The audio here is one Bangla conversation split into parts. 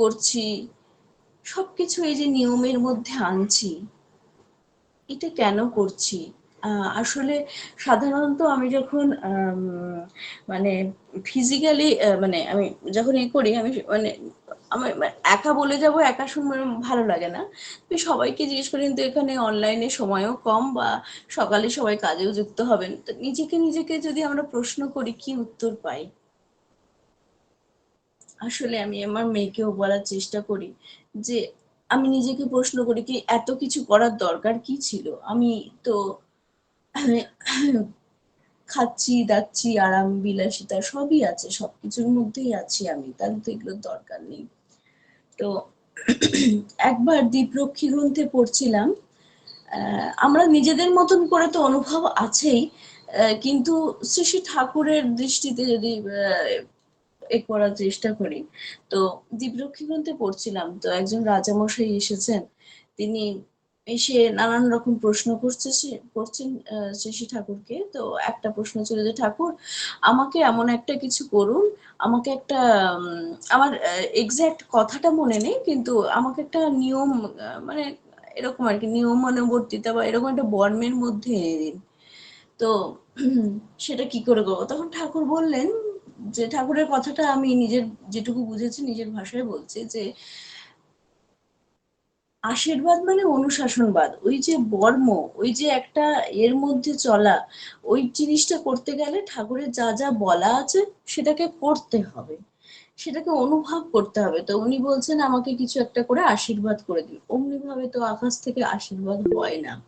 করছি, সবকিছু এই যে নিয়মের মধ্যে আনছি, এটা কেন করছি? আসলে সাধারণত আমি যখন মানে ফিজিক্যালি মানে আমি যখন এ করি, আমি মানে আমার একা বলে যাব, একা শুনতে ভালো লাগে না। আমি সবাইকে জিজ্ঞেস করি, কিন্তু এখানে অনলাইনে সময়ও কম বা সকালে সবাই কাজেও যুক্ত হবেন? তো নিজেকে নিজেকে যদি আমরা প্রশ্ন করি, কি উত্তর পাই? আসলে আমি আমার মেয়েকেও বলার চেষ্টা করি যে আমি নিজেকে প্রশ্ন করি কি এত কিছু করার দরকার কি ছিল? আমি তো খাচ্ছি, দাচ্ছি, আরাম, বিলাসিতা সবই আছে, সবকিছুর মধ্যেই আছি আমি তাহলে তো এগুলোর দরকার নেই। তো একবার দীপরক্ষী গ্রন্থে পড়ছিলাম আমরা নিজেদের মতন করে তো অনুভব আছেই কিন্তু শ্রী শ্রী ঠাকুরের দৃষ্টিতে যদি এ করার চেষ্টা করি। তো দীপরক্ষী গ্রন্থে পড়ছিলাম, তো একজন রাজামশাই এসেছেন, তিনি এসে নানান রকম প্রশ্ন করছে করছেন শ্রী ঠাকুরকে। তো একটা প্রশ্ন ছিল যে, ঠাকুর, আমাকে এমন একটা কিছু করুন, আমাকে একটা আমার এক্সাক্ট কথাটা মনে নেই, কিন্তু আমাকে একটা নিয়ম মানে এরকম আর কি নিয়মানুবর্তিতা বা এরকম একটা বর্মের মধ্যে এনে দিন। তো সেটা কি করে করব? তখন ঠাকুর বললেন যে ঠাকুরের কথাটা আমি নিজের যেটুকু বুঝেছি, নিজের ভাষায় বলছি যে আশীর্বাদ মানে অনুশাসনবাদ। ওই যে বর্ম, ওই যে একটা এর মধ্যে চলা, ওই জিনিসটা করতে গেলে ঠাকুরের যা যা বলা আছে সেটাকে করতে হবে। সেটাকে অনুভব করতে হবে। তো উনি বলছেন, আমাকে কিছু একটা করে আশীর্বাদ করে দিন। অমনি ভাবে তো আকাশ থেকে আশীর্বাদ হয় না।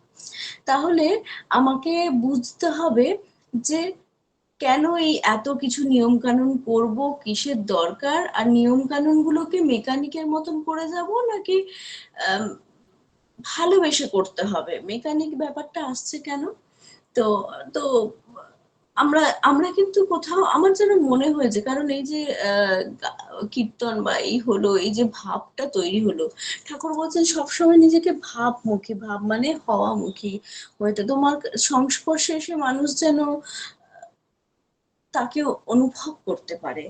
তাহলে আমাকে বুঝতে হবে যে কেন এই এত কিছু নিয়ম কানুন করব? কিসের দরকার? আর নিয়ম কানুন গুলোকে মেকানিকের মতন করে যাব নাকি ভালোবেসে করতে হবে? মেকানিক ব্যাপারটা আসছে কেন? তো তো আমরা আমরা কিন্তু কোথাও, আমার যেন মনে হয়েছে, কারণ এই যে কীর্তন বা এই হলো, এই যে ভাবটা তৈরি হলো, ঠাকুর বলছেন সবসময় নিজেকে ভাবমুখী, ভাব মানে হওয়ামুখী। হয়তো তোমার সংস্পর্শে এসে মানুষ যেন তাকে অনুভব করতে পারে।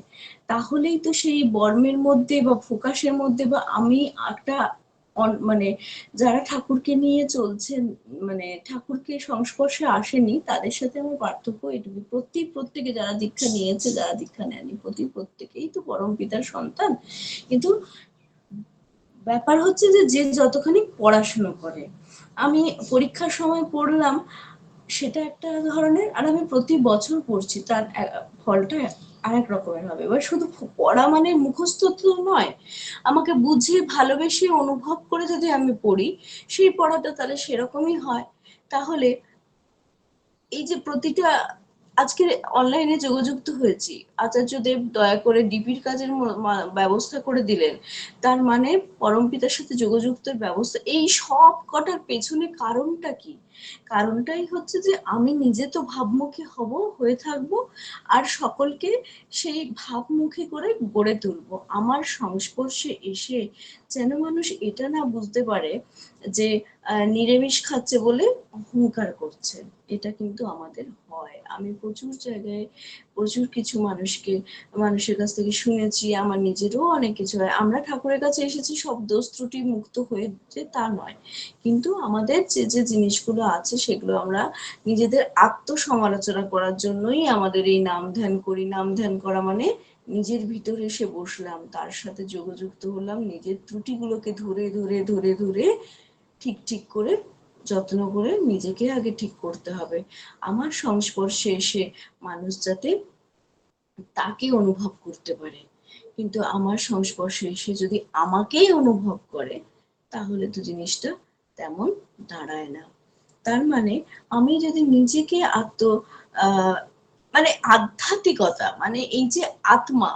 তাহলেই তো সেই বর্মের মধ্যে বা ফোকাসের মধ্যে বা আমি একটা মানে যারা ঠাকুরকে নিয়ে চলছেন মানে ঠাকুরকে সংস্পর্শে আসেনি, তাদের সাথে আমার পার্থক্য এটুকু। প্রতি প্রত্যেকে যারা দীক্ষা নিয়েছে, যারা দীক্ষা নেয়নি, প্রতি, প্রত্যেকেই তো পরম পিতার সন্তান। কিন্তু ব্যাপার হচ্ছে যে যে যতখানি পড়াশুনো করে। আমি পরীক্ষার সময় পড়লাম সেটা একটা ধরনের, আর আমি প্রতি বছর পড়ছি তার ফলটা আরেক রকমের হবে। এবার শুধু পড়া মানে মুখস্থ তো নয়, আমাকে বুঝে ভালোবেসে অনুভব করে যদি আমি পড়ি, সেই পড়াটা তাহলে সেরকমই হয়। তাহলে এই যে প্রতিটা আজকে অনলাইনে যোগযুক্ত হয়েছি। আচার্যদেব দয়া করে ডিপির কাজের ব্যবস্থা করে দিলেন। তার মানে পরমপিতার সাথে যোগযুক্তের ব্যবস্থা, এই সব কটার পেছনে কারণটা কি? কারণটাই হচ্ছে যে আমি নিজে তো ভাবমুখী হব, হয়ে থাকব, আর সকলকে সেই ভাবমুখী করে গড়ে তুলবো। আমার সংস্পর্শে এসে যেন মানুষ এটা না বুঝতে পারে যে নিরামিষ খাচ্ছে বলে অহংকার করছে। এটা কিন্তু আমাদের হয়। আমি প্রচুর জায়গায় প্রচুর কিছু মানুষকে, মানুষের কাছ থেকে শুনেছি, আমার নিজেরও অনেক কিছু হয়। আমরা ঠাকুরের কাছে এসেছি, সব দোষ ত্রুটি মুক্ত হয়ে যে তা নয়। কিন্তু আমাদের যে যে জিনিসগুলো আছে, সেগুলো আমরা নিজেদের আত্মসমালোচনা করার জন্যই আমাদের এই নাম ধ্যান করি। নাম ধ্যান করা মানে নিজের ভিতরে এসে বসলাম, তার সাথে যোগযুক্ত হলাম, নিজের ত্রুটিগুলোকে ধরে ধরে ধরে ধরে ঠিক ঠিক করে, যত্ন করে নিজেকে আগে ঠিক করতে হবে। আমার সংস্পর্শে এসে মানুষ যাতে তাকে অনুভব করতে পারে। কিন্তু আমার সংস্পর্শে এসে যদি আমাকেই অনুভব করে, তাহলে তো জিনিসটা তেমন দাঁড়ায় না। তার মানে আমি যদি নিজেকে আত্ম মানে আধ্যাত্মিকতা মানে এই যে আত্মা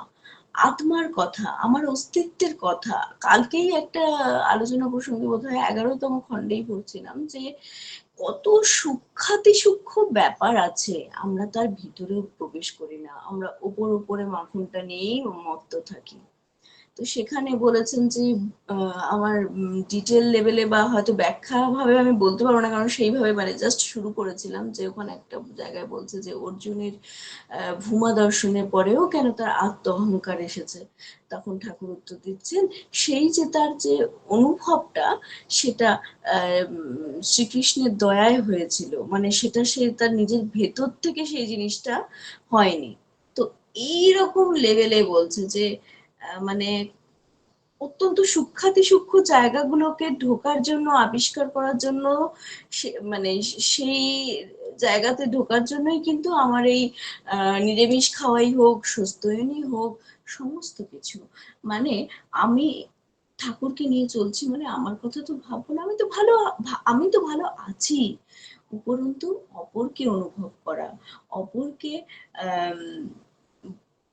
আত্মার কথা, আমার অস্তিত্বের কথা। কালকেই একটা আলোচনা প্রসঙ্গে বোধ হয় এগারোতম খণ্ডেই পড়ছিলাম যে, কত সূক্ষাতি সূক্ষ্ম ব্যাপার আছে। আমরা তার ভিতরেও প্রবেশ করি না। আমরা ওপর ওপরে মাখনটা নিয়েই মত্ত থাকি। তো সেখানে বলেছেন যে আমার ডিটেল লেভেলে বা হয়তো ব্যাখ্যা ভাবে আমি বলতে পারব না, কারণ সেইভাবে মানে জাস্ট শুরু করেছিলাম যে, ওখানে একটা জায়গায় বলছে যে, অর্জুনের ভূমা দর্শনের পরেও কেন তার আত্ম অহংকার এসেছে? তখন ঠাকুর উত্তর দিচ্ছেন, সেই যে তার যে অনুভবটা, সেটা শ্রীকৃষ্ণের দয়ায় হয়েছিল। মানে সেটা সে তার নিজের ভেতর থেকে সেই জিনিসটা হয়নি। তো এইরকম লেভেলে বলছে যে মানে অত্যন্ত সূক্ষাতি সূক্ষ্ম জায়গাগুলোকে ঢোকার জন্য, আবিষ্কার করার জন্য মানে সেই জায়গাতে ঢোকার জন্যই কিন্তু আমার এই নিরামিষ খাওয়াই হোক সুস্থয়নই হোক, সমস্ত কিছু। মানে আমি ঠাকুরকে নিয়ে চলছি মানে আমার কথা তো ভাববো না, আমি তো ভালো আমি তো ভালো আছি। উপরন্তু অপরকে অনুভব করা, অপরকে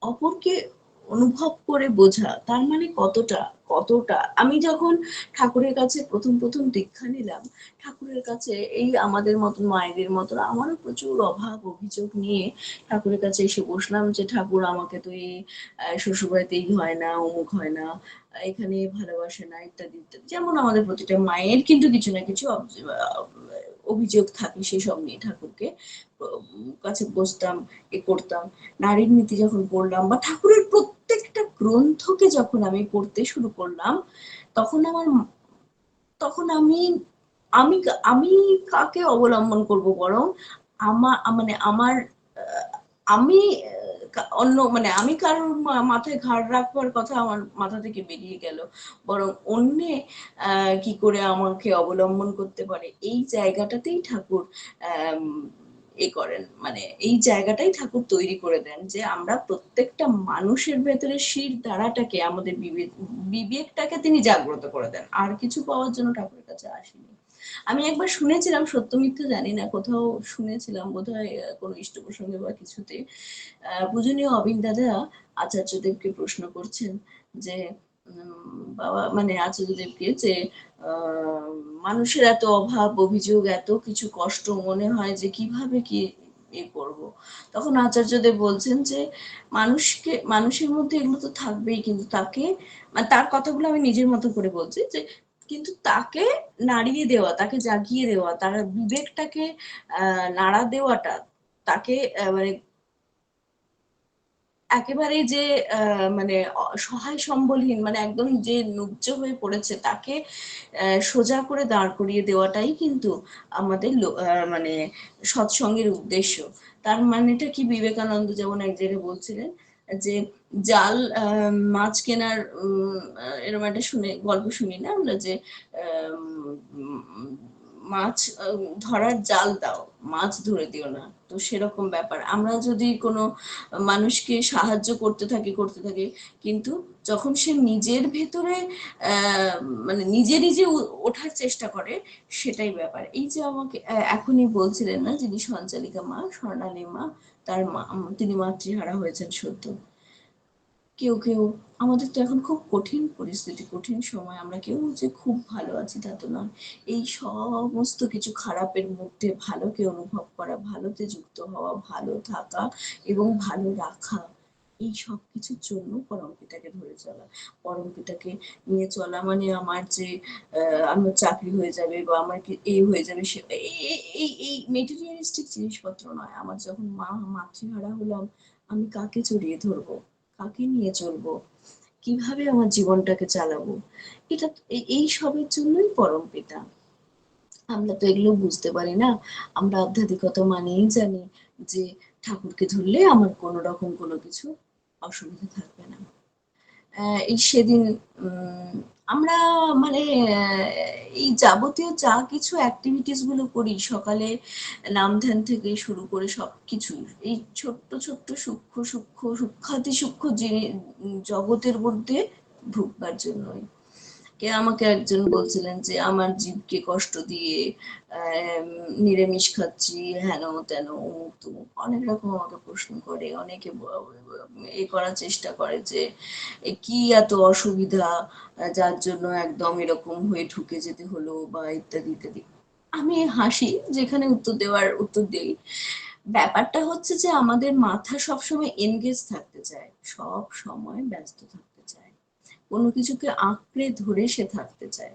অপরকে অনুভব করে বোঝা তার মানে কতটা কতটা? আমি যখন ঠাকুরের কাছে প্রথম প্রথম দীক্ষা নিলাম, ঠাকুরের কাছে এই আমাদের মতন, মায়েদের মতন আমারও প্রচুর অভাব, অভিযোগ নিয়ে ঠাকুরের কাছে এসে বসলাম যে, ঠাকুর, আমাকে তো এই শ্বশুরবাড়িতেই হয় না, অমুক হয় না, এখানে ভালোবাসে না, ইত্যাদি ইত্যাদি। যেমন আমাদের প্রতিটা মায়ের কিন্তু কিছু না কিছু অভিযোগ থাকে সেসব নিয়ে ঠাকুরকে। কাছে বসতাম, এ করতাম। নারীর নীতি যখন পড়লাম বা ঠাকুরের প্রত্যেকটা গ্রন্থকে যখন আমি পড়তে শুরু করলাম, তখন আমার তখন আমি আমি আমি কাকে অবলম্বন করব বরং আমার মানে আমার আমি অন্য মানে আমি কারোর মাথায় ঘাড় রাখবার কথা আমার মাথা থেকে বেরিয়ে গেল। বরং অন্যে কি করে আমাকে অবলম্বন করতে পারে? এই জায়গাটাতেই ঠাকুর এ করেন। মানে এই জায়গাটাই ঠাকুর তৈরি করে দেন যে আমরা প্রত্যেকটা মানুষের ভেতরে শির দ্বারাটাকে আমাদের বিবেক, বিবেকটাকে তিনি জাগ্রত করে দেন। আর কিছু পাওয়ার জন্য ঠাকুরের কাছে আসেনি। আমি একবার শুনেছিলাম, সত্য মিথ্যা জানি না, কোথাও শুনেছিলাম বোধ বোধহয় কোনো ইষ্ট প্রসঙ্গে বা কিছুতে। আহ, পূজনীয় অবিন দাদা আচার্যদেবকে প্রশ্ন করছেন যে বাবা মানে আচার্যদেবকে যে মানুষের এত অভাব, অভিযোগ, এত কিছু কষ্ট মনে হয় যে কীভাবে কি এ করব? তখন আচার্যদেব বলছেন যে, মানুষকে, মানুষের মধ্যে এগুলো তো থাকবেই, কিন্তু তাকে মানে তার কথাগুলো আমি নিজের মতো করে বলছি যে, কিন্তু তাকে নাড়িয়ে দেওয়া, তাকে জাগিয়ে দেওয়া, তার বিবেকটাকে, আহ, নাড়া দেওয়াটা, তাকে মানে একেবারে যে মানে সহায় সম্বলহীন মানে একদম যে নুব্জ হয়ে পড়েছে, তাকে সোজা করে দাঁড় করিয়ে দেওয়াটাই কিন্তু আমাদের মানে সৎসঙ্গের উদ্দেশ্য। তার মানেটা কি বিবেকানন্দ যেমন এক জায়গায় বলছিলেন, যে জাল মাছ কেনার এরকম একটা শুনে, গল্প শুনি না আমরা যে মাছ ধরার জাল দাও, মাছ ধরে দিও না। তো সেরকম ব্যাপার। আমরা যদি কোনো মানুষকে সাহায্য করতে থাকি করতে থাকি, কিন্তু যখন সে নিজের ভেতরে মানে নিজে নিজে ওঠার চেষ্টা করে, সেটাই ব্যাপার। এই যে আমাকে এখনই বলছিলেন না, যিনি সঞ্চালিকা মা, স্বর্ণালী মা, তার মা, তিনি মাতৃহারা হয়েছেন সত্য কেউ কেউ, আমাদের তো এখন খুব কঠিন পরিস্থিতি, কঠিন সময়। আমরা কেউ যে খুব ভালো আছি তা তো নয়। এই সমস্ত কিছু খারাপের মধ্যে ভালোকে অনুভব করা, ভালোতে যুক্ত হওয়া, ভালো থাকা এবং ভালো রাখা, এই সব কিছুর জন্য পরম পিতাকে ধরে চলা। পরম পিতাকে নিয়ে চলা মানে আমার যে আমার চাকরি হয়ে যাবে বা আমার এই হয়ে যাবে সে এই এই মেটেরিয়ালিস্টিক জিনিসপত্র নয়। আমার যখন মা, মাতৃহারা হলাম, আমি কাকে জড়িয়ে ধরবো? কাকে নিয়ে চলবো? কীভাবে আমার জীবনটাকে চালাবো? এটা এই সবের জন্যই পরম পিতা। আমরা তো এগুলো বুঝতে পারি না। আমরা আধ্যাত্মিকতা মানেই জানি যে ঠাকুরকে ধরলে আমার কোনো রকম কোনো কিছু অসুবিধা থাকবে না। এই সেদিন আমরা মানে এই যাবতীয় যা কিছু অ্যাক্টিভিটিসগুলো করি, সকালে নাম ধ্যান থেকে শুরু করে সব কিছু এই ছোট্ট ছোট্ট সূক্ষ্ম সূক্ষ্ম সূক্ষাতি সূক্ষ্ম জগতের মধ্যে ঢুকবার জন্যই। কে আমাকে একজন বলছিলেন যে, আমার জীবকে কষ্ট দিয়ে নিরামিষ খাচ্ছি, হেন তেন, অমুক তুমুক। অনেক রকম আমাকে প্রশ্ন করে। অনেকে এ করার চেষ্টা করে যে কি এত অসুবিধা? যার জন্য একদম এরকম হয়ে ঢুকে যেতে হলো, বা ইত্যাদি ইত্যাদি। আমি হাসি যেখানে উত্তর দেওয়ার উত্তর দিই। ব্যাপারটা হচ্ছে যে, আমাদের মাথা সবসময় এনগেজ থাকতে চায়। সব সময় ব্যস্ত থাকতে কোনো কিছুকে আঁকড়ে ধরে সে থাকতে চায়।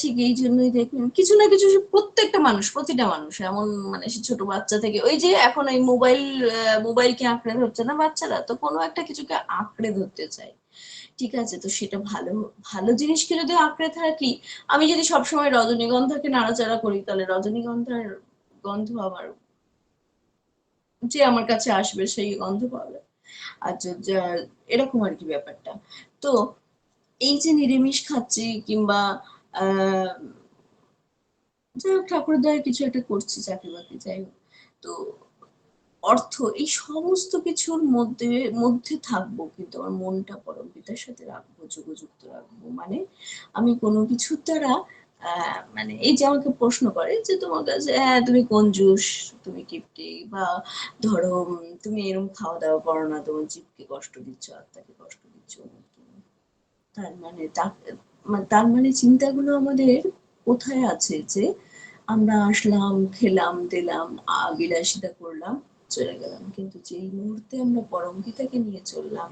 ঠিক এই জন্যই দেখবেন কিছু না কিছু প্রত্যেকটা মানুষ, প্রতিটা মানুষ, এমন মানে সে ছোট বাচ্চা থেকে, ওই যে এখন এই মোবাইল মোবাইলকে আঁকড়ে ধরছে না বাচ্চারা? তো কোনো একটা কিছুকে আঁকড়ে ধরতে চায়। ঠিক আছে, তো সেটা ভালো ভালো জিনিসকে যদি আঁকড়ে থাকি, আমি যদি সবসময় রজনীগন্ধাকে নাড়াচাড়া করি, তাহলে রজনীগন্ধার গন্ধ আমার, যে আমার কাছে আসবে, সেই গন্ধ পাবে। আর এরকম আর কি ব্যাপারটা। তো এই যে নিরামিষ খাচ্ছি কিংবা যাই হোক ঠাকুরদার কিছু একটা করছি চাকরি বাকরি, যাই হোক। তো অর্থ, এই সমস্ত কিছুর মধ্যে মধ্যে থাকব কিন্তু আমার মনটা পরম পিতার সাথে রাখব, যোগযুক্ত রাখব। মানে আমি কোনো কিছুর দ্বারা মানে এই যে আমাকে প্রশ্ন করে যে তোমার কাছে হ্যাঁ তুমি জুস, তুমি কিপটি বা ধরো তুমি এরকম খাওয়া দাওয়া করো না, তোমার জীবকে কষ্ট দিচ্ছ, আত্মাকে কষ্ট দিচ্ছ তার মানে তার মানে চিন্তাগুলো আমাদের কোথায় আছে যে আমরা আসলাম, খেলাম, দিলাম বিলাসিতা করলাম, চলে গেলাম। কিন্তু যেই মুহূর্তে আমরা পরম পিতাকে নিয়ে চললাম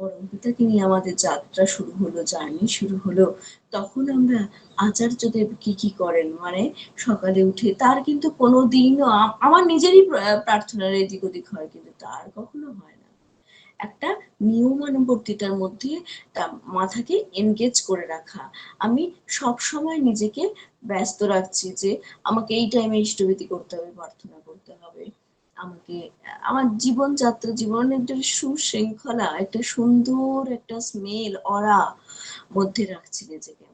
পরম পিতাকে নিয়ে আমাদের যাত্রা শুরু হলো, জার্নি শুরু হলো। তখন আমরা আচার্যদেব কি কি করেন? মানে সকালে উঠে তার কিন্তু কোনো দিনও আমার নিজেরই প্রার্থনার এদিক ওদিক হয়, কিন্তু তার কখনো হয় না। একটা নিয়মানুবর্তিতার মধ্যে তা মাথাকে এনগেজ করে রাখা। আমি সব সময় নিজেকে ব্যস্ত রাখছি যে আমাকে এই টাইমে ইষ্টভীতি করতে হবে, প্রার্থনা করতে হবে। আমাকে, আমার জীবনযাত্রা, জীবনের একটা সুশৃঙ্খলা, একটা সুন্দর একটা স্মেল অরা মধ্যে রাখছি নিজেকে।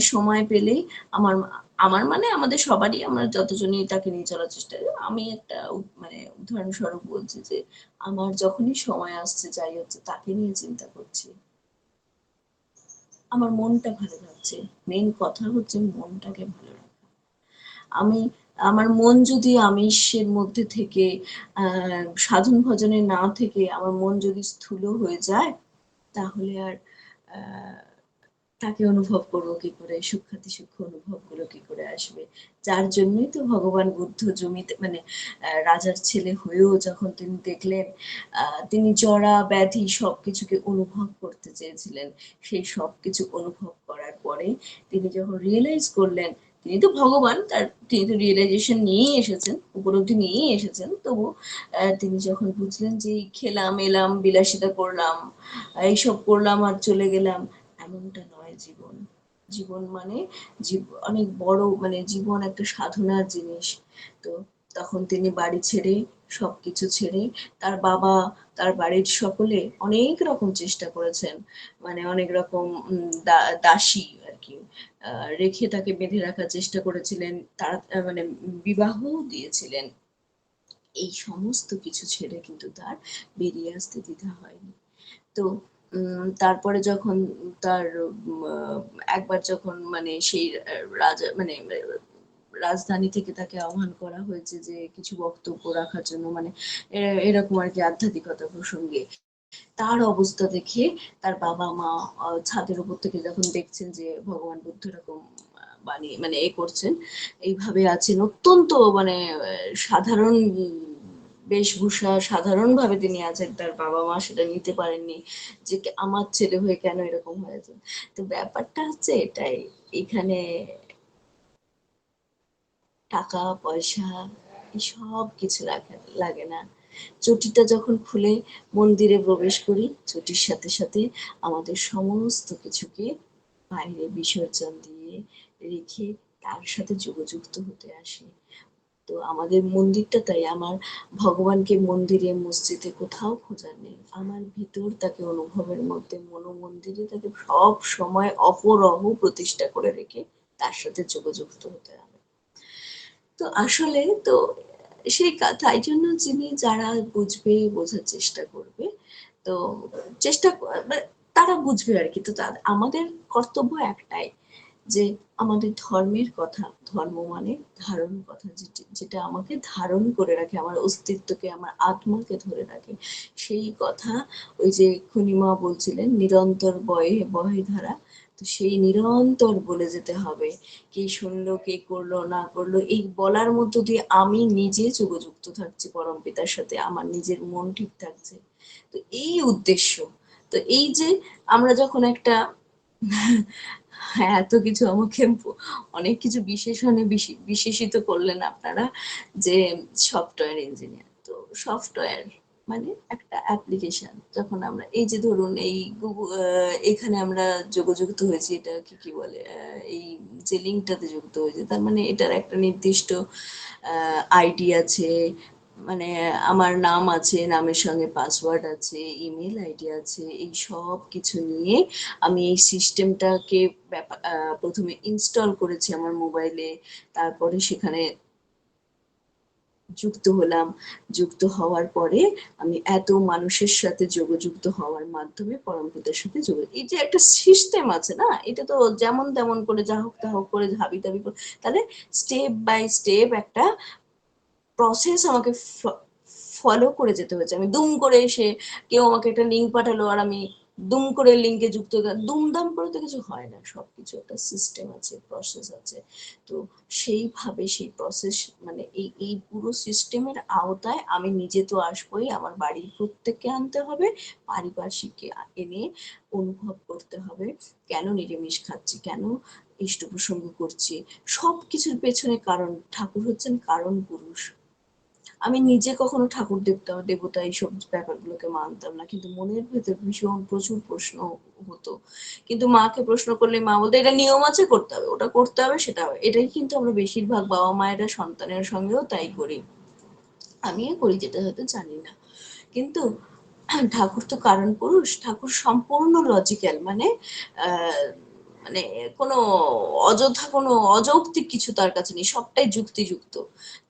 সময় পেলেই আমার আমার মানে আমাদের সবারই, আমরা যতজনই তাকে নিয়ে চলার চেষ্টা আমি একটা মানে উদাহরণস্বরূপ বলছি যে, আমার যখনই সময় আসছে, যাই হচ্ছে, তাকে নিয়ে চিন্তা করছি। আমার মনটা ভালো লাগছে। মেন কথা হচ্ছে মনটাকে ভালো রাখা। আমি আমার মন যদি আমিষের মধ্যে থেকে, আহ, সাধন ভজনে না থেকে আমার মন যদি স্থূল হয়ে যায়, তাহলে আর তাকে অনুভব করব কি করে? সুখাতি সুখ অনুভবগুলো কি করে আসবে? যার জন্যই তো ভগবান বুদ্ধ জমিতে মানে রাজার ছেলে হয়েও যখন তিনি দেখলেন তিনি জরা, ব্যাধি সবকিছুকে অনুভব করতে চেয়েছিলেন। সেই সবকিছু অনুভব করার পরে তিনি যখন রিয়েলাইজ করলেন তিনি তো ভগবান, তার তিনি তো রিয়েলাইজেশন নিয়েই এসেছেন, উপলব্ধি নিয়েই এসেছেন। তবু তিনি যখন বুঝলেন যে খেলাম, এলাম, বিলাসিতা করলাম এইসব করলাম আর চলে গেলাম, এমনটা নয় জীবন। জীবন মানে অনেক বড় মানে জীবন একটা সাধনার জিনিস। তো তখন তিনি বাড়ি ছেড়ে, সবকিছু ছেড়ে, তার বাবা, তার বাড়ির সকলে অনেক রকম চেষ্টা করেছেন। মানে অনেক রকম দাসী কি রেখে তাকে বেঁধে রাখার চেষ্টা করেছিলেন, তারা মানে বিবাহ দিয়েছিলেন। এই সমস্ত কিছু ছেড়ে কিন্তু তার বেরিয়ে আসতে দ্বিধা হয়নি। তো তারপরে যখন তার একবার যখন মানে সেই রাজা মানে রাজধানী থেকে তাকে আহ্বান করা হয়েছে যে কিছু বক্তব্য রাখার জন্য মানে এরকম আর কি আধ্যাত্মিকতা প্রসঙ্গে তার অবস্থা দেখে তার বাবা মা ছাদের উপর থেকে যখন দেখছেন যে ভগবান বুদ্ধ এরকম মানে এ করছেন, এইভাবে আছেন, অত্যন্ত মানে সাধারণ, বেশভূষা, সাধারণভাবে তিনি আছেন, তার বাবা মা সেটা নিতে পারেননি, যে আমার ছেলে হয়ে কেন এরকম হয়েছে তো ব্যাপারটা হচ্ছে এটাই, এখানে টাকা, পয়সা সব কিছু লাগে না। চটিটা যখন খুলে মন্দিরে প্রবেশ করি, চটির সাথে সাথে আমাদের সমস্ত কিছুকে বাইরে বিসর্জন দিয়ে রেখে তার সাথে যোগযুক্ত হতে আসি। তো আমাদের মন্দিরটা তাই, আমার ভগবানকে মন্দিরে, মসজিদে কোথাও খোঁজার নেই। আমার ভিতর তাকে অনুভবের মধ্যে মনোমন্দিরে তাকে সব সময় অপরহ প্রতিষ্ঠা করে রেখে তার সাথে যোগযুক্ত হতে হবে। তো আসলে তো সেই তাই জন্য যিনি যারা বুঝবে, বোঝার চেষ্টা করবে, তো চেষ্টা মানে তারা বুঝবে আর কি। তো আমাদের কর্তব্য একটাই যে আমাদের ধর্মের কথা, ধর্ম মানে ধারণ কথা যেটা আমাকে ধারণ করে রাখে, আমার অস্তিত্বকে, আমার আত্মাকে ধরে রাখে। সেই কথা ওই যে খুনিমা বলছিলেন, নিরন্তর বয়ে, বহে ধারা তো সেই নিরন্তর বলে যেতে হবে। কে শুনলো, কে করল, না করল, এই বলার মধ্য দিয়ে আমি নিজে যোগযুক্ত থাকছি, পরম পিতার সাথে আমার নিজের মন ঠিক থাকছে। তো এই উদ্দেশ্য। তো এই যে আমরা যখন একটা হ্যাঁ এত কিছু আমাকে অনেক কিছু বিশেষণে বিশেষিত করলেন আপনারা যে সফটওয়্যার ইঞ্জিনিয়ার। তো সফটওয়্যার মানে একটা অ্যাপ্লিকেশন যখন আমরা, এই যে ধরুন এই এখানে আমরা যোগযুক্ত হয়েছি, এটা কি কি বলে এই যে লিঙ্কটাতে যুক্ত হয়েছে, তার মানে এটার একটা নির্দিষ্ট আইডি আছে মানে আমার নাম আছে, নামের সঙ্গে পাসওয়ার্ড আছে ইমেল আইডি আছে, এই সব কিছু নিয়ে আমি এই সিস্টেমটাকে প্রথমে ইনস্টল করেছি আমার মোবাইলে তারপরে সেখানে যুক্ত হলাম। যুক্ত হওয়ার পরে আমি এত মানুষের সাথে যোগযুক্ত হওয়ার মাধ্যমে পরম পরমপিতার সাথে যোগ এই যে একটা সিস্টেম আছে না, এটা তো যেমন তেমন করে যা হোক তা হোক করে হাবি দাবি করে তাহলে স্টেপ বাই স্টেপ একটা প্রসেস আমাকে ফলো করে যেতে হয়েছে। আমি দুম করে এসে কেউ আমাকে একটা লিঙ্ক পাঠালো আর আমি দুম করে লিঙ্কে যুক্ত দুমদাম করে তো কিছু হয় না, সবকিছু একটা সিস্টেম আছে প্রসেস আছে। তো সেইভাবে সেই প্রসেস মানে এই এই পুরো সিস্টেমের আওতায় আমি নিজে তো আসবোই, আমার বাড়ির প্রত্যেককে আনতে হবে, পারিপার্শ্বিককে এনে অনুভব করতে হবে, কেন নিরামিষ খাচ্ছি, কেন ইষ্ট প্রসঙ্গ করছি সব কিছুর পেছনে কারণ, ঠাকুর হচ্ছেন কারণ পুরুষ। আমি নিজে কখনো ঠাকুর দেবতা দেবতা এইসব ব্যাপারগুলোকে মানতাম না। কিন্তু মনের ভেতর ভীষণ প্রচুর প্রশ্ন হতো। কিন্তু মাকে প্রশ্ন করলে মা বলতে, এটা নিয়ম আছে, করতে হবে। ওটা করতে হবে, সেটা হবে। এটাই কিন্তু আমরা বেশিরভাগ বাবা মায়েরা সন্তানের সঙ্গেও তাই করি। আমিও করি, যেটা হয়তো জানি না। কিন্তু ঠাকুর তো কারণ পুরুষ। ঠাকুর সম্পূর্ণ লজিক্যাল মানে আহ মানে কোনো অযথা, কোনো অযৌক্তিক কিছু তার কাছে নেই, সবটাই যুক্তিযুক্ত।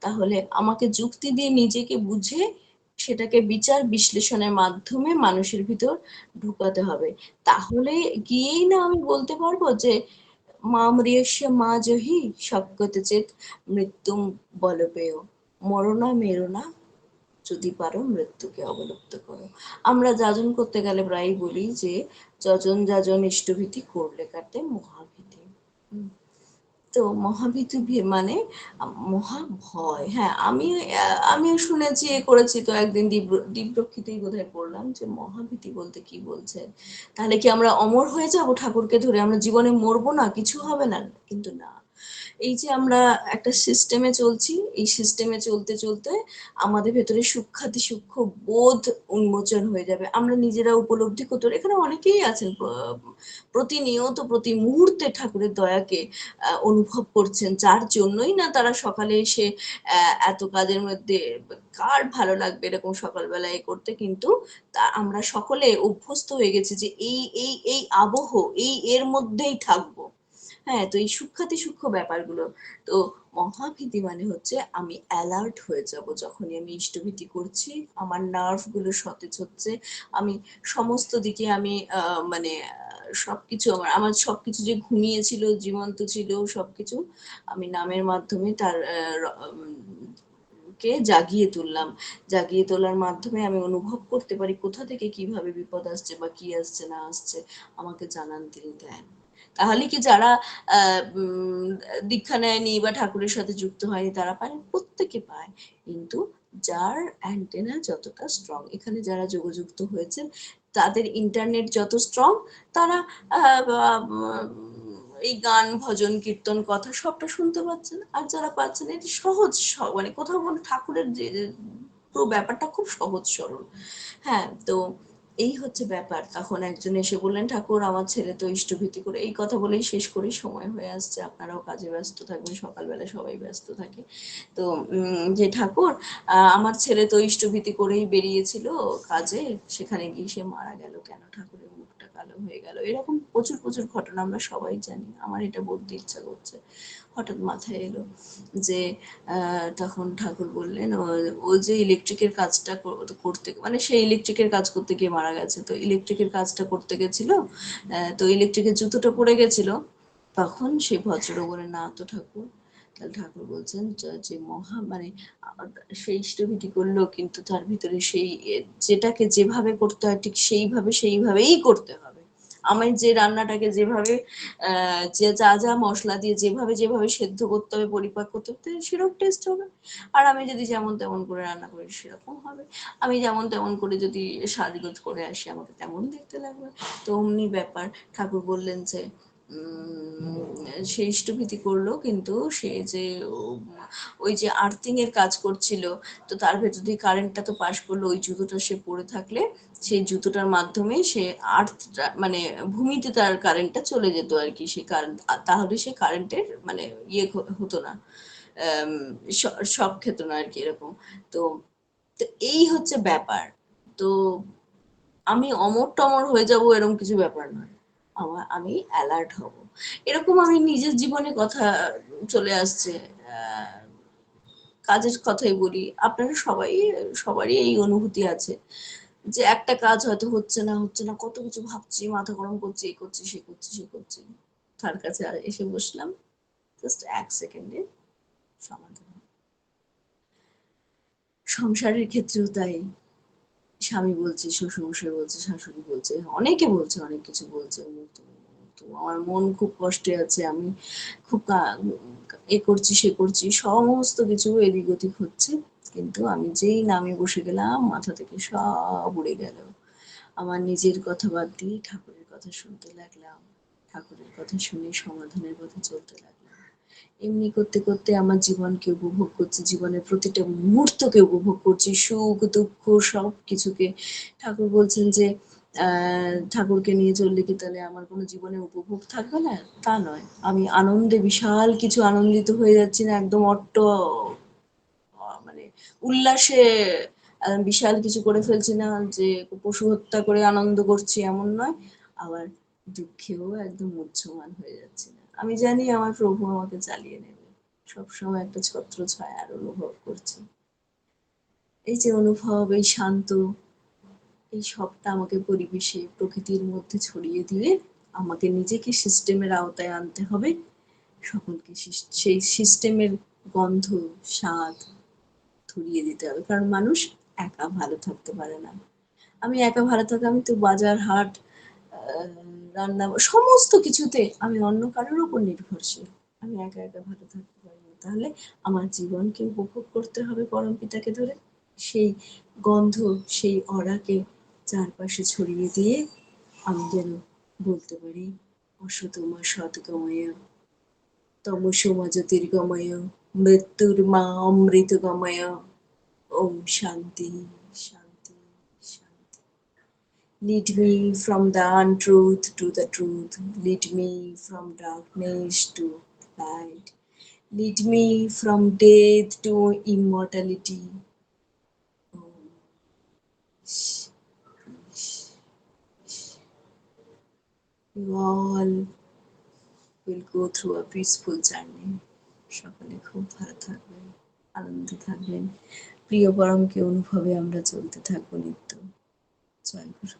তাহলে আমাকে যুক্তি দিয়ে নিজেকে বুঝে সেটাকে বিচার বিশ্লেষণের মাধ্যমে মানুষের ভিতর ঢুকাতে হবে। তাহলে গিয়েই না আমি বলতে পারব যে, মা মামরিয়স্য মা জহি সবগত চেত মৃত্যুম বলপেয় মরণা মেরোনা যদি পারো মৃত্যুকে অবলুপ্ত করো। আমরা যাজন করতে গেলে প্রায় বলি যে, যজন যাজন ইষ্টভীতি, করলে কাটে মহাভীতি। তো মহাভীতি মানে মহা ভয় হ্যাঁ আমি আমিও শুনেছি, এ করেছি তো একদিন দিব্রক্ষিতেই বোধহয় পড়লাম যে মহাভীতি বলতে কি বলছে তাহলে কি আমরা অমর হয়ে যাব ঠাকুরকে ধরে? আমরা জীবনে মরবো না? কিছু হবে না? কিন্তু না। এই যে আমরা একটা সিস্টেমে চলছি, এই সিস্টেমে চলতে চলতে আমাদের ভেতরে সূক্ষাতি সূক্ষ্ম বোধ উন্মোচন হয়ে যাবে। আমরা নিজেরা উপলব্ধি করতে এখানে অনেকেই আছেন প্রতিনিয়ত প্রতি মুহূর্তে ঠাকুরের দয়াকে অনুভব করছেন। যার জন্যই না তারা সকালে এসে এত কাজের মধ্যে কার ভালো লাগবে এরকম সকালবেলায় করতে। কিন্তু তা আমরা সকলে অভ্যস্ত হয়ে গেছি যে এই এই এই আবহ, এই এর মধ্যেই থাকব। হ্যাঁ তো এই সূক্ষাতি সূক্ষ্ম ব্যাপারগুলো। তো মহাভীতি মানে হচ্ছে আমি অ্যালার্ট হয়ে যাব যখনই আমি ইষ্টভীতি করছি, আমার নার্ভগুলো সতেজ হচ্ছে, আমি সমস্ত দিকে আমি মানে সবকিছু আমার আমার সবকিছু যে ঘুমিয়েছিল, জীবন্ত ছিল, সবকিছু আমি নামের মাধ্যমে তার কে জাগিয়ে তুললাম। জাগিয়ে তোলার মাধ্যমে আমি অনুভব করতে পারি কোথা থেকে কীভাবে বিপদ আসছে বা কি আসছে না আসছে, আমাকে জানান তিনি দেন তাহলে কি যারা দীক্ষা নেয়নি বা ঠাকুরের সাথে যুক্ত হয়নি তারা পায় প্রত্যেকে পায়। কিন্তু যার অ্যান্টেনা যতটা স্ট্রং এখানে যারা যোগযুক্ত হয়েছেন, তাদের ইন্টারনেট যত স্ট্রং তারা এই গান, ভজন, কীর্তন, কথা সবটা শুনতে পাচ্ছেন। আর যারা পাচ্ছেন, এটি সহজ মানে কোথাও কোনো ঠাকুরের যে, পুরো ব্যাপারটা খুব সহজ সরল। হ্যাঁ তো এই হচ্ছে ব্যাপার। তখন একজন এসে বললেন, ঠাকুর, আমার ছেলে তো ইষ্টভীতি করে। এই কথা বলেই শেষ করে সময় হয়ে আসছে। আপনারাও কাজে ব্যস্ত থাকবেন, সকালবেলা সবাই ব্যস্ত থাকে। তো যে ঠাকুর আমার ছেলে তো ইষ্টভীতি করেই বেরিয়েছিল কাজে, সেখানে গিয়ে সে মারা গেল। কেন ঠাকুরের মুখটা কালো হয়ে গেল। এরকম প্রচুর প্রচুর ঘটনা আমরা সবাই জানি। আমার এটা বলতে ইচ্ছা করছে। হঠাৎ মাথায় এলো যে তখন ঠাকুর বললেন, ও যে ইলেকট্রিকের কাজটা করতে মানে সে ইলেকট্রিকের কাজ করতে গিয়ে মারা গেছে। তো ইলেকট্রিকের কাজটা করতে গেছিল তো ইলেকট্রিকের জুতোটা পড়ে গেছিল। তখন সে ভদ্র বলে, না তো ঠাকুর ঠাকুর বলছেন যে মহা মানে সেই ইষ্টভীতি করল কিন্তু তার ভিতরে সেই যেটাকে যেভাবে করতে হয় ঠিক সেইভাবে, সেইভাবেই করতে হবে। আমি যে রান্নাটাকে যেভাবে যে যা যা মশলা দিয়ে যেভাবে যেভাবে সেদ্ধ করতে হবে, পরিপাক করতে হবে সেরকম টেস্ট হবে। আর আমি যদি যেমন তেমন করে রান্না করি, সেরকম হবে। আমি যেমন তেমন করে যদি সাজগোজ করে আসি, আমাকে তেমন দেখতে লাগবে। তো অমনি ব্যাপার, ঠাকুর বললেন যে সে ইষ্টভীতি করল, কিন্তু সে যে ওই যে আর্থিং এর কাজ করছিল, তো তার ভেতর দিয়ে কারেন্টটা তো পাশ করল, ওই জুতোটা সে পরে থাকলে, সেই জুতোটার মাধ্যমে সে আর্থ মানে ভূমিতে তার কারেন্টটা চলে যেত আর কি, সে কারেন্ট তাহলে সে কারেন্টের মানে ইয়ে হতো না শখ খেত না আর কি এরকম। তো তো এই হচ্ছে ব্যাপার। তো আমি অমর টমর হয়ে যাব এরকম কিছু ব্যাপার নয়। আমার, আমি অ্যালার্ট হব। এরকম আমি নিজের জীবনে কথা চলে আসছে। কাজের কথাই বলি। আপনারা সবাই, সবারই এই অনুভূতি আছে যে একটা কাজ হয়তো হচ্ছে না হচ্ছে না, কত কিছু ভাবছি, মাথা গরম করছি এই করছি, সে করছি সে করছি। তার কাছে এসে বসলাম। জাস্ট এক সেকেন্ডে সমাধান। সংসারের ক্ষেত্রেও তাই। স্বামী বলছে, শ্বশুরমশাই বলছে, শাশুড়ি বলছে অনেকে বলছে, অনেক কিছু বলছে। আমার মন খুব কষ্টে আছে, আমি খুব এ করছি, সে করছি, সমস্ত কিছু এদিক ওদিক হচ্ছে, কিন্তু আমি যেই নামে বসে গেলাম, মাথা থেকে সব উড়ে গেল আমার নিজের কথা বাদ দিয়ে ঠাকুরের কথা শুনতে লাগলাম, ঠাকুরের কথা শুনে সমাধানের কথা চলতে লাগলাম এমনি করতে করতে আমার জীবনকে উপভোগ করছি, জীবনের প্রতিটা মুহূর্তকে উপভোগ করছি, সুখ, দুঃখ সব কিছুকে ঠাকুর বলছেন যে ঠাকুরকে নিয়ে চললে কি তাহলে আমার কোনো জীবনে উপভোগ থাকবে না? তা নয়। আমি আনন্দে বিশাল কিছু আনন্দিত হয়ে যাচ্ছি না, একদম অট্ট মানে উল্লাসে বিশাল কিছু করে ফেলছি না যে, পশু হত্যা করে আনন্দ করছি এমন নয়। আবার দুঃখেও একদম উচ্ছমান হয়ে যাচ্ছি না। আমি জানি আমার প্রভু আমাকে চালিয়ে নেবে। সবসময় একটা ছত্র ছায়ার অনুভব করছি। এই যে অনুভব, এই শান্ত, এই সবটা আমাকে পরিবেশে, প্রকৃতির মধ্যে ছড়িয়ে দিয়ে আমাকে নিজেকে সিস্টেমের আওতায় আনতে হবে। সকলকে সেই সিস্টেমের গন্ধ, স্বাদ ধরিয়ে দিতে হবে। কারণ মানুষ একা ভালো থাকতে পারে না। আমি একা ভালো থাকা আমি তো বাজার হাট রান্না সমস্ত কিছুতে আমি অন্য কারোর উপর নির্ভরশীল। আমি একা একা ভালো থাকতে পারি না। তাহলে আমার জীবনকে উপভোগ করতে হবে পরম পিতাকে ধরে। সেই গন্ধ, সেই অরাকে চারপাশে ছড়িয়ে দিয়ে আমি যেন বলতে পারি অসতমা সৎগময় তমসোমা জ্যোতির্গময় মৃত্যুর মা অমৃতগময়। ওম শান্তি। Lead me from the untruth to the truth. Lead me from darkness to light. Lead me from death to immortality. Om. Sh- sh- sh- You all will go through a peaceful journey. সকলে খুব ভালো থাকবেন আনন্দে থাকবেন প্রিয় পরমকে অনুভবে আমরা চলতে থাকবো নিত্য জয় গুরু